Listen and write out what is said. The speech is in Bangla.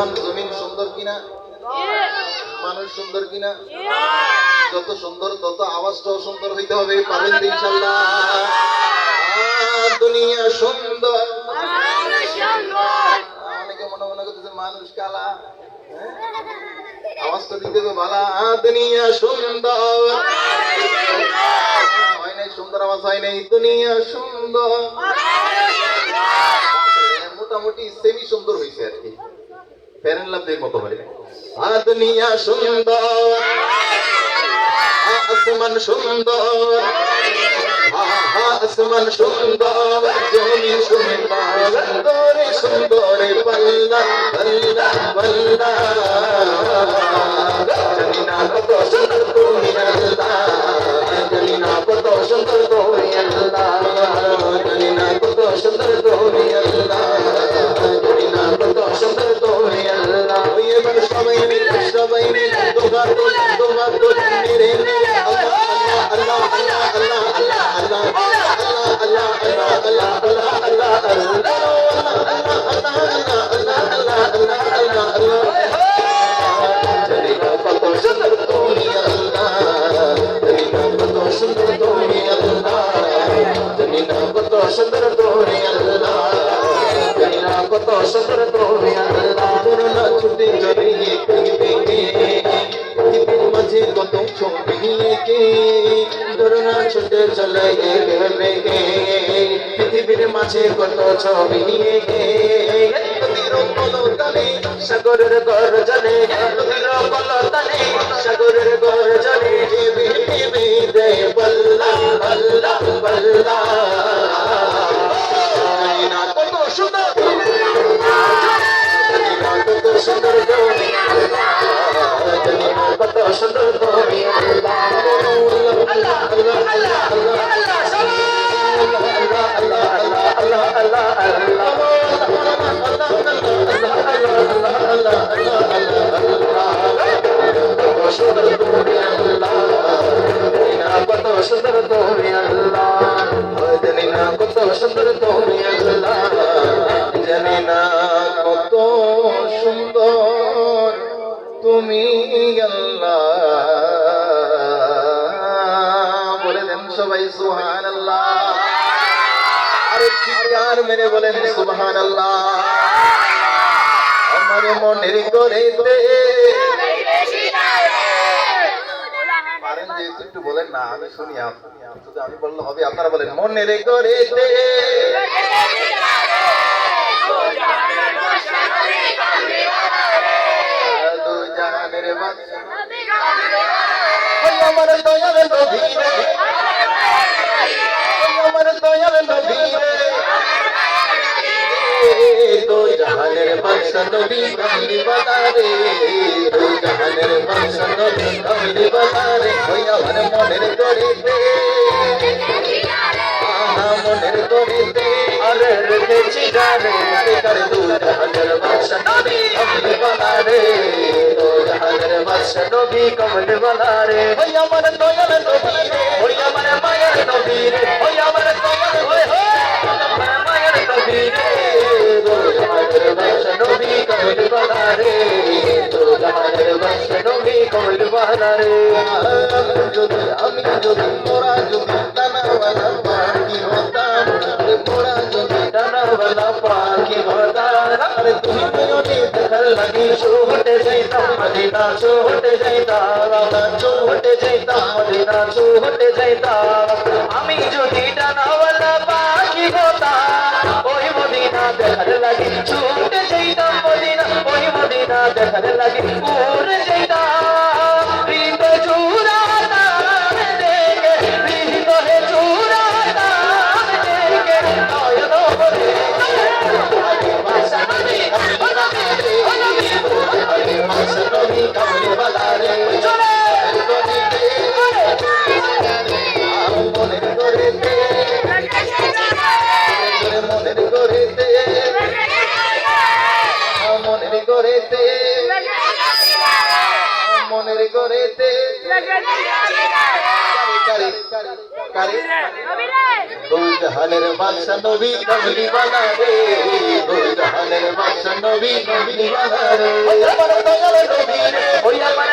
আসমান জমিন সুন্দর কিনা? মানুষ সুন্দর কিনা? যত সুন্দর, তত আওয়াজটাও সুন্দর হইতে হবে পাবেন ইনশাল্লাহ দুনিয়া সুন্দর। অনেকে মনে মনে করতেছে, মানুষ কালা? আওয়াজটা দিতে হবে ভালা দুনিয়া সুন্দর। হয় নাই, সুন্দর আওয়াজ হয় নাই। দুনিয়া সুন্দর। মোটামুটি সেমি সুন্দর হয়েছে আর কি। ফ্যানের লাভ দিয়ে কত হয়। আর দুনিয়া সুন্দর, আসমান সুন্দর আসমান সুন্দর, জমি সুন্দর সুন্দর বল্লা বল্লা বল্লা জমি না কত সুন্দর। Sundar Dhoni Allah, Jai Ram Kota Sundar Dhoni Allah. দুরুনা ছুটে চলে গেলে পৃথিবীর মাঝে কত ছবি সাগরের গর্জনে রুধির বলো সুন্দর তুমি আল্লাহ। জানি না কত সুন্দর তুমি আল্লাহ। জানি না কত সুন্দর তুমি আল্লাহ। বলে দেন সবাই সুহান আল্লাহ আর চিৎকার মেরে বলেন সুবহান আল্লাহ আমার মনের করে যে একটু বলেন না, আমি শুনি আমি বলল হবে, আপনারা বলেন, মনে রেখে করে আমার দয়াল নবী কমলি বালা রে দু জাহানের বাদশা নবী কমলি বালা রে ওই আমার মনের গড়িতে আহা মনের গড়িতে আরে রেখেছি গানে বেকার দু জাহানের বাদশা নবী কমলি বালা রে দু জাহানের বাদশা নবী কমলি বালা রে ওই আমার দয়াল নবী ওই আমার মায়ের নবী রে ওই আমার দয়াল আমি যদি মোরা যদি দানাওয়ালা পাখি হতাম মোরা যদি দানাওয়ালা পাখি হতাম রে তুমি নয়নে দেখার লাগি ছোটে যাইতাম মদিনা ছোটে যাইতাম ছোটে যাইতাম মদিনা ছোটে যাইতাম আমি যদি দানাওয়ালা পাখি হতাম, ওই মদিনা দেখার লাগি ছুটে যাইতাম মদিনা, ওই মদিনা দেখার লাগি উড়ে যাইতাম মনের গড়েতে। মনের গড়েতে। মনের গড়েতে। কারে কারে কারে দুই জাহানের বাদশা নবী কমলি বালা রে দুই জাহানের বাদশা নবী কমলি বালা রে। ওই আমার দয়াল নবী রে ওই আমার